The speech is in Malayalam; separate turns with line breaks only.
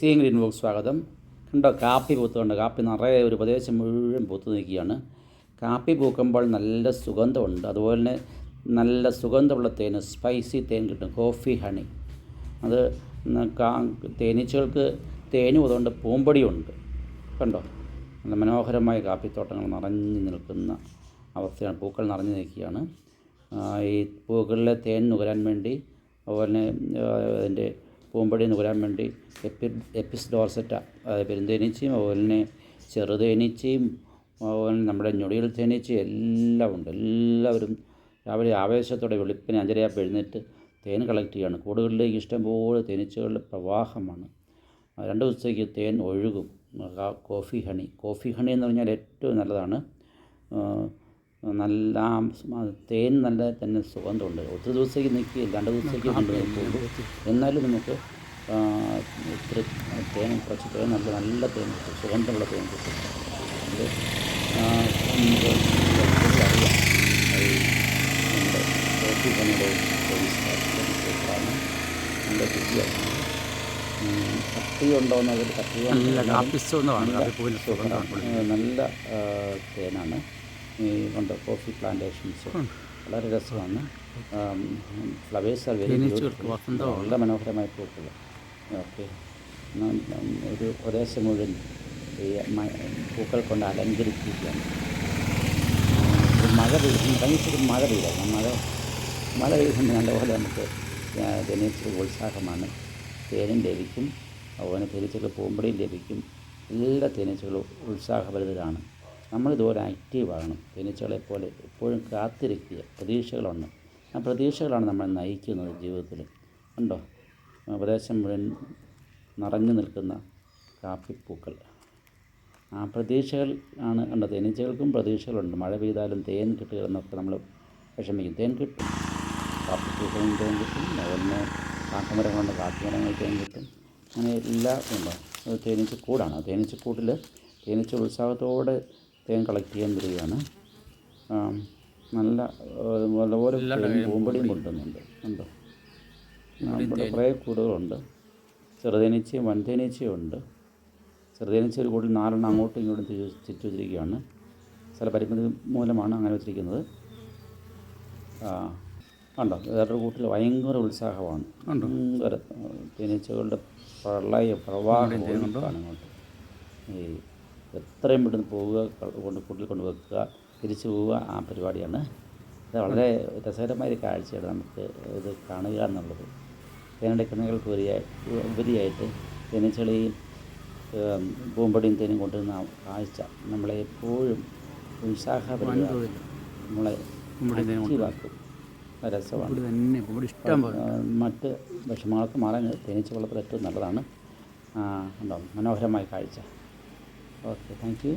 സീം ഗ്രീൻ സ്വാഗതം. കണ്ടോ കാപ്പി പൂത്തുകൊണ്ട് കാപ്പി നിറയെ ഒരു പ്രദേശം മുഴുവൻ പൂത്തു നിൽക്കുകയാണ്. കാപ്പി പൂക്കുമ്പോൾ നല്ല സുഗന്ധമുണ്ട്. അതുപോലെ തന്നെ നല്ല സുഗന്ധമുള്ള തേൻ സ്പൈസി തേൻ കിട്ടും കോഫി ഹണി അത് തേനീച്ചകൾക്ക് തേനും അതുകൊണ്ട് പൂമ്പൊടിയുണ്ട്. കണ്ടോ നല്ല മനോഹരമായ കാപ്പിത്തോട്ടങ്ങൾ നിറഞ്ഞു നിൽക്കുന്ന അവസ്ഥയാണ്. പൂക്കൾ നിറഞ്ഞു നിൽക്കുകയാണ്. ഈ പൂക്കളിലെ തേൻ നുകരാൻ വേണ്ടി അതുപോലെ തന്നെ അതിന്റെ പൂമ്പൊടി നുകരാൻ വേണ്ടി എപ്പി എപ്പിസ് ഡോർസെറ്റ പെരുന്തേനീച്ചയും അതുപോലെ തന്നെ ചെറുതേനീച്ചയും അതുപോലെ നമ്മുടെ ഞൊടിയിൽ തേനീച്ചയും എല്ലാം ഉണ്ട്. എല്ലാവരും രാവിലെ ആവേശത്തോടെ വെളുപ്പിന് അഞ്ചരയാപ്പ് എഴുന്നേറ്റ് തേൻ കളക്ട് ചെയ്യാണ്. കൂടുകളിലേക്ക് ഇഷ്ടംപോലെ തേനീച്ചകളുടെ പ്രവാഹമാണ്. രണ്ട് ദിവസത്തേക്ക് തേൻ ഒഴുകും. Coffee honey. കോഫി ഹണി എന്ന് പറഞ്ഞാൽ ഏറ്റവും നല്ലതാണ്. നല്ല തേൻ നല്ല തന്നെ സുഗന്ധമുണ്ട്. ഒത്തിരി ദിവസത്തേക്ക് നിൽക്കുകയില്ല രണ്ട് ദിവസത്തേക്ക് കൊണ്ട് നിൽക്കുള്ളൂ എന്നാലും നമുക്ക് ഒത്തിരി തേൻ കുറച്ച് തേൻ നല്ല നല്ല തേൻ കിട്ടും. സുഗന്ധമുള്ള തേൻ കിട്ടും. അത് കോഫി നല്ല രുചിയാണ് ഉണ്ടോയെന്ന് അതിൽ തേനാണ്. ഈ കൊണ്ട് കോഫി പ്ലാന്റേഷൻസ് വളരെ രസമാണ്. Flowers are very. നല്ല മനോഹരമായ പൂക്കൾ ഓക്കെ. ഒരു പ്രദേശം മുഴുവൻ ഈ പൂക്കൾ കൊണ്ട് അലങ്കരിക്കുകയാണ്. മഴ പെയ്യും ഭയങ്കര മഴ പെയ്തായിരുന്നു മഴ മഴ പെയ്യുമ്പോൾ നല്ലപോലെ നമുക്ക് തേനീച്ച ഉത്സാഹമാണ്. തേനും ലഭിക്കും അതുപോലെ തേനീച്ചകൾ പൂമ്പടിയും ലഭിക്കും എല്ലാ തേനീച്ചകളും ഉത്സാഹഭരിതരാണ്. നമ്മളിതുപോലെ ആക്റ്റീവാകണം തേനീച്ചകളെ പോലെ എപ്പോഴും കാത്തിരിക്കുക. പ്രതീക്ഷകളുണ്ട്. ആ പ്രതീക്ഷകളാണ് നമ്മൾ നയിക്കുന്നത് ജീവിതത്തിൽ ഉണ്ടോ? ആ പ്രദേശം മുഴുവൻ നിറഞ്ഞു നിൽക്കുന്ന കാപ്പിപ്പൂക്കൾ. ആ പ്രതീക്ഷകൾ ആണ് ഉണ്ട് തേനീച്ചകൾക്കും പ്രതീക്ഷകളുണ്ട്. മഴ പെയ്താലും തേൻ കിട്ടുക എന്നൊക്കെ നമ്മൾ വിഷമിക്കും. തേൻ കിട്ടും. കാപ്പിപ്പൂക്കളും തേൻ കിട്ടും. അതുപോലെ കാട്ടുമരങ്ങളുണ്ട്. കാട്ടുമരങ്ങൾ തേൻ കിട്ടും. അങ്ങനെ എല്ലാം ഉണ്ട്. തേനീച്ചക്കൂടാണ്. തേനീച്ചക്കൂട്ടിൽ തേനീച്ച ഉത്സാഹത്തോടെ തേൻ കളക്ട് ചെയ്യാൻ വരികയാണ്. നല്ല നല്ലപോലെ പൂമ്പടിയും കൊണ്ടുവന്നുണ്ട് ഉണ്ടോ? നമ്മുടെ കുറേ കൂടുകളുണ്ട്. ചെറുതേനീച്ചയും വൻതേനീച്ചയും ഉണ്ട്. ചെറുതേനീച്ച ഒരു കൂടുതൽ നാലെണ്ണം അങ്ങോട്ടും ഇങ്ങോട്ടും തിരിച്ച് തിരിച്ചു വെച്ചിരിക്കുകയാണ്. ചില പരിമിതി മൂലമാണ് അങ്ങനെ വെച്ചിരിക്കുന്നത്. ആ, കണ്ടോ? വേറൊരു കൂട്ടിൽ ഭയങ്കര ഉത്സാഹമാണ്. ഭയങ്കര തേനീച്ചകളുടെ പ്രളയ പ്രവാഹം അങ്ങോട്ട് ഈ എത്രയും പെട്ടെന്ന് പോവുക കൊണ്ട് കൂട്ടിൽ കൊണ്ട് വെക്കുക തിരിച്ചു പോവുക ആ പരിപാടിയാണ്. ഇത് വളരെ രസകരമായ ഒരു കാഴ്ചയാണ് നമുക്ക് ഇത് കാണുക എന്നുള്ളത്. തേനടക്കുന്നകൾക്ക് ഉപരിയായി ഉപരിയായിട്ട് തേനീച്ചകളെയും പൂമ്പടിയും തേനും കൊണ്ടുവരുന്ന കാഴ്ച നമ്മളെ എപ്പോഴും ഉത്സാഹപരിതരാക്കും നമ്മളെ ആക്റ്റീവാക്കും. രസമാണ്. മറ്റ് വിഷമങ്ങൾക്ക് മാറാൻ തേനീച്ച വളർത്തൽ ഏറ്റവും നല്ലതാണ്. ഉണ്ടാവും ഉണ്ടോ? മനോഹരമായ കാഴ്ച. Okay thank you